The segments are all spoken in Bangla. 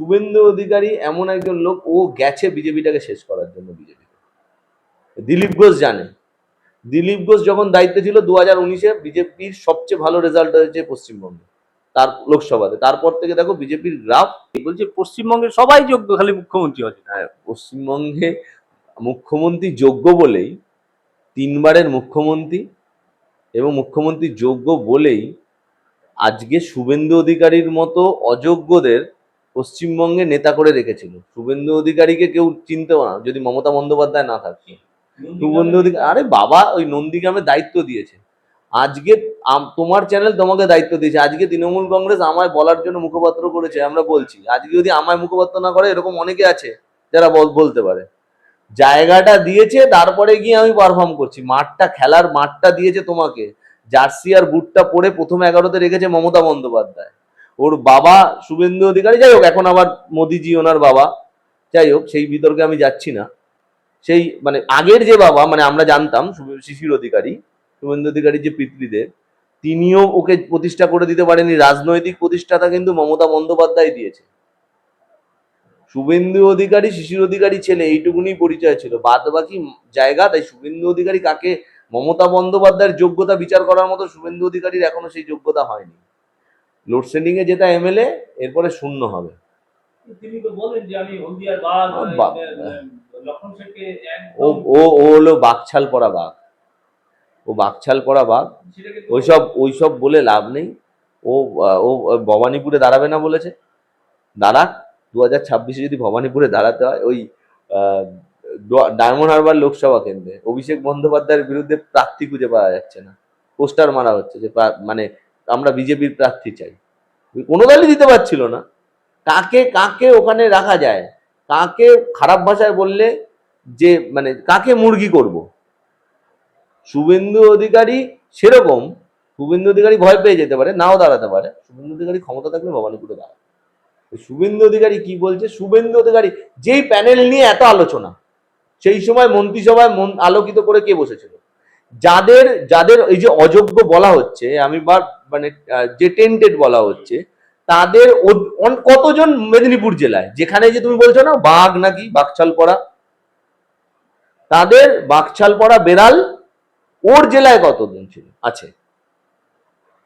শুভেন্দু অধিকারী এমন একজন লোক ও গেছে বিজেপিটাকে শেষ করার জন্য বিজেপি। দিলীপ ঘোষ জানে। দিলীপ ঘোষ যখন দায়িত্বে ছিল দু হাজার উনিশে বিজেপির সবচেয়ে ভালো রেজাল্ট হয়েছে পশ্চিমবঙ্গে তার লোকসভাতে। তারপর থেকে দেখো বিজেপির গ্রাফ বলছে পশ্চিমবঙ্গের সবাই যোগ্য খালি মুখ্যমন্ত্রী হচ্ছে হ্যাঁ, পশ্চিমবঙ্গে মুখ্যমন্ত্রী যোগ্য বলেই তিনবারের মুখ্যমন্ত্রী এবং মুখ্যমন্ত্রী যোগ্য বলেই আজকে শুভেন্দু অধিকারীর মতো অযোগ্যদের পশ্চিমবঙ্গে নেতা করে রেখেছিল। শুভেন্দু অধিকারীকে কেউ চিনতেও না যদি মমতা বন্দ্যোপাধ্যায় না থাকতো শুভেন্দু অধিকারী আরে বাবা ওই নন্দীগ্রামে দায়িত্ব দিয়েছে। আজকে তোমার চ্যানেল তোমাকে দায়িত্ব দিয়েছে। আজকে তৃণমূল কংগ্রেস আমায় বলার জন্য মুখপাত্র করেছে আমরা বলছি। আজকে যদি আমায় মুখপাত্র না করে এরকম অনেকে আছে যারা বল- বলতে পারে। জায়গাটা দিয়েছে তারপরে গিয়ে আমি পারফর্ম করছি। মাঠটা খেলার মাঠটা দিয়েছে তোমাকে। জার্সি আর বুটটা পরে প্রথম এগারোতে রেখেছে মমতা বন্দ্যোপাধ্যায়। ওর বাবা শুভেন্দু অধিকারী, যাই হোক, এখন আবার মোদিজি ওনার বাবা, যাই হোক, সেই বিতর্কে আমি যাচ্ছি না। সেই মানে আগের যে বাবা মানে আমরা জানতাম শিশির অধিকারী, শুভেন্দু অধিকারী যে পিতৃদেব, তিনিও ওকে প্রতিষ্ঠা করে দিতে পারেনি। রাজনৈতিক প্রতিষ্ঠাতা কিন্তু মমতা বন্দ্যোপাধ্যায় দিয়েছে। শুভেন্দু অধিকারী, শিশির অধিকারী ছেলে, এইটুকুনি পরিচয় ছিল। বাদ বাকি জায়গা, তাই শুভেন্দু অধিকারী কাকে মমতা বন্দ্যোপাধ্যায়ের যোগ্যতা বিচার করার মতো শুভেন্দু অধিকারীর এখনও সেই যোগ্যতা হয়নি। লোডশেডিং এ যেটা এমএলএ এরপরে শূন্য হবে। ও ও ও হলো বাকছাল পড়া বাঘ। ও বাকছাল পড়া বাঘ। ওইসব ওইসব বলে লাভ নেই। ও ও ভবানীপুরে দাঁড়াবে না বলেছে। দাঁড়াক দু হাজার ছাব্বিশে যদি ভবানীপুরে দাঁড়াতে হয় ওই ডায়মন্ড হারবার লোকসভা কেন্দ্রে। অভিষেক বন্দ্যোপাধ্যায়ের বিরুদ্ধে প্রার্থী খুঁজে পাওয়া যাচ্ছে না। পোস্টার মারা হচ্ছে যে মানে আমরা বিজেপির প্রার্থী চাই। কোনো দলই দিতে পারছিল না। কাকে কাকে ওখানে রাখা যায়? কাকে খারাপ ভাষায় বললে যে মানে কাকে মুরগি করব? শুভেন্দু অধিকারী সেরকম। শুভেন্দু অধিকারী ভয় পেয়ে যেতে পারে, নাও দাঁড়াতে পারে। শুভেন্দু অধিকারী ক্ষমতা থাকলে ভবানীপুরে দাঁড়াবে শুভেন্দু অধিকারী কি বলছে? শুভেন্দু অধিকারী যেই প্যানেল নিয়ে এত আলোচনা, সেই সময় মন্ত্রিসভায় মন- আলোকিত করে কে বসেছিল? যাদের যাদের এই যে অযোগ্য বলা হচ্ছে, আমি বার মানে যে টেন্টেড বলা হচ্ছে, তাদের কতজন মেদিনীপুর জেলায়? যেখানে যে তুমি বলছো না, বাঘ নাকি, বাঘছাল পড়া? তাদের বাঘছাল পড়া বেড়াল ওর জেলায় কতজন ছিল? আছে।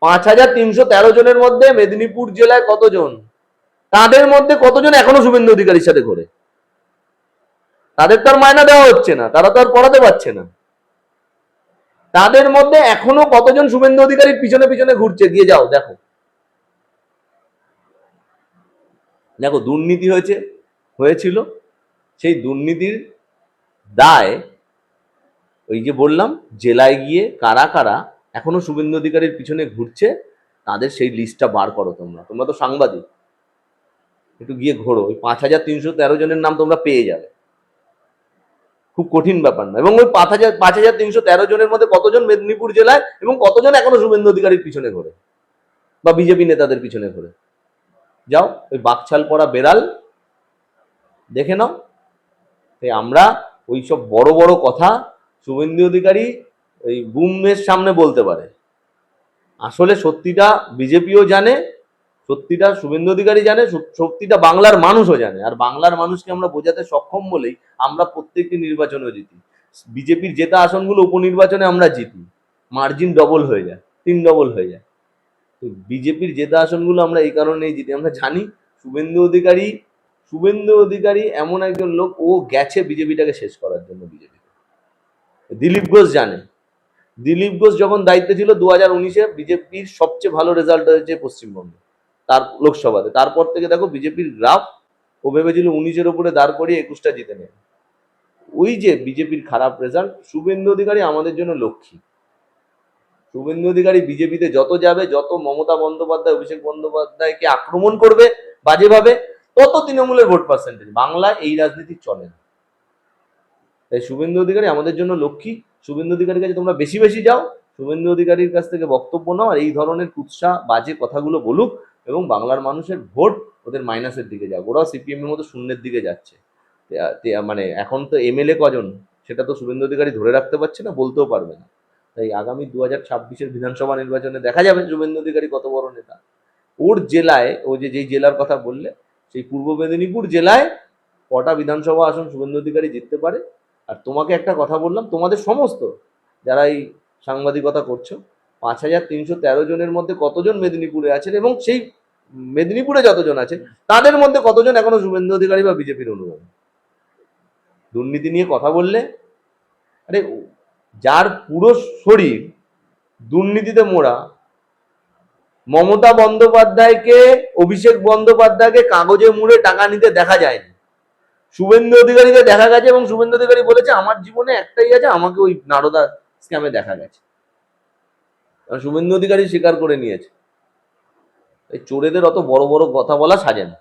পাঁচ হাজার তিনশো তেরো জনের মধ্যে মেদিনীপুর জেলায় কতজন? তাদের মধ্যে কতজন এখনও শুভেন্দু অধিকারীর সাথে ঘোরে? তাদের তো আর মায়না দেওয়া হচ্ছে না, তারা তো আর পড়াতে পারছে না। তাদের মধ্যে এখনও কতজন শুভেন্দু অধিকারীর পিছনে পিছনে ঘুরছে? দিয়ে যাও, দেখো। দেখো, দুর্নীতি হয়েছে, হয়েছিল। সেই দুর্নীতির দায়, ওই যে বললাম, জেলায় গিয়ে কারা কারা এখনও শুভেন্দু অধিকারীর পিছনে ঘুরছে, তাদের সেই লিস্টটা বার করো তোমরা। তোমরা তো সাংবাদিক। একটু গিয়ে ঘোরো। ওই পাঁচ হাজার তিনশো তেরো জনের নাম তোমরা পেয়ে যাবে। খুব কঠিন ব্যাপার না এবং ওই পাঁচ হাজার পাঁচ হাজার তিনশো তেরো জনের মধ্যে কতজন মেদিনীপুর জেলায় এবং কতজন এখনও শুভেন্দু অধিকারীর পিছনে ঘোরে? বা বিজেপি নেতাদের পিছনে ঘোরে? যাও, ওই বাকছাল পড়া বেড়াল দেখে নাও। তাই আমরা ওই সব বড় বড় কথা শুভেন্দু অধিকারী ওই বুমের সামনে বলতে পারে। আসলে সত্যিটা বিজেপিও জানে সত্যিটা শুভেন্দু অধিকারী জানে সত্যিটা বাংলার মানুষও জানে। আর বাংলার মানুষকে আমরা বোঝাতে সক্ষম বলেই আমরা প্রত্যেকটি নির্বাচনেও জিতি। বিজেপির জেতা আসনগুলো উপনির্বাচনে আমরা জিতি। মার্জিন ডবল হয়ে যায়, তিন ডবল হয়ে যায়। তো বিজেপির জেতা আসনগুলো আমরা এই কারণেই জিতি। আমরা জানি শুভেন্দু অধিকারী শুভেন্দু অধিকারী এমন একজন লোক, ও গেছে বিজেপিটাকে শেষ করার জন্য বিজেপি। দিলীপ ঘোষ জানে। দিলীপ ঘোষ যখন দায়িত্বে ছিল দু হাজার উনিশে, বিজেপির সবচেয়ে ভালো রেজাল্ট হয়েছে পশ্চিমবঙ্গে। তার লোকসভাতে। তারপর থেকে দেখো বিজেপির গ্রাফ ও ভেবেছিল উনিশের উপরে দাঁড় করিয়ে একুশটা জিতে নেবে। ওই যে বিজেপির খারাপ রেজাল্ট শুভেন্দু অধিকারী আমাদের জন্য লক্ষ্মী। শুভেন্দু অধিকারী বিজেপিতে যত যাবে, যত মমতা বন্দ্যোপাধ্যায়, অভিষেক বন্দ্যোপাধ্যায়কে আক্রমণ করবে বাজেভাবে, তত তৃণমূলের ভোট পার্সেন্টেজ বাংলা এই রাজনীতি চলে না। তাই শুভেন্দু অধিকারী আমাদের জন্য লক্ষ্মী। শুভেন্দু অধিকারীর কাছে তোমরা বেশি বেশি যাও। শুভেন্দু অধিকারীর কাছ থেকে বক্তব্য নাও আর এই ধরনের কুৎসা, বাজে কথাগুলো বলুক। এবং বাংলার মানুষের ভোট ওদের মাইনাসের দিকে যাক ওরাও সিপিএমের মতো শূন্যের দিকে যাচ্ছে। মানে এখন তো এমএলএ কজন? সেটা তো শুভেন্দু অধিকারী ধরে রাখতে পারছে না, বলতেও পারবে না। তাই আগামী দু হাজার ছাব্বিশের বিধানসভা নির্বাচনে দেখা যাবে শুভেন্দু অধিকারী কত বড় নেতা। ওর জেলায়, ও যে, যেই জেলার কথা বললে, সেই পূর্ব মেদিনীপুর জেলায় কটা বিধানসভা আসন শুভেন্দু অধিকারী জিততে পারে। আর তোমাকে একটা কথা বললাম, তোমাদের সমস্ত যারা এই সাংবাদিকতা করছ, পাঁচ হাজার তিনশো তেরো জনের মধ্যে কতজন মেদিনীপুরে আছেন এবং সেই মেদিনীপুরে যতজন আছে তাদের মধ্যে কতজন এখনও শুভেন্দু অধিকারী বা বিজেপির অনুগামী? দুর্নীতি নিয়ে কথা বললে, আরে, যার পুরো শরীর দুর্নীতিতে মোড়া, মমতা বন্দ্যোপাধ্যায়কে, অভিষেক বন্দ্যোপাধ্যায়কে কাগজে মুড়ে টাকা নিতে দেখা যায়নি। শুভেন্দু অধিকারীকে দেখা গেছে এবং শুভেন্দু অধিকারী বলেছে, আমার জীবনে একটাই আছে, আমাকে ওই নারদা স্ক্যামে দেখা গেছে। শুভেন্দু অধিকারী স্বীকার করে নিয়েছে। এই চোরেদের অত বড় বড় কথা বলা সাজে না।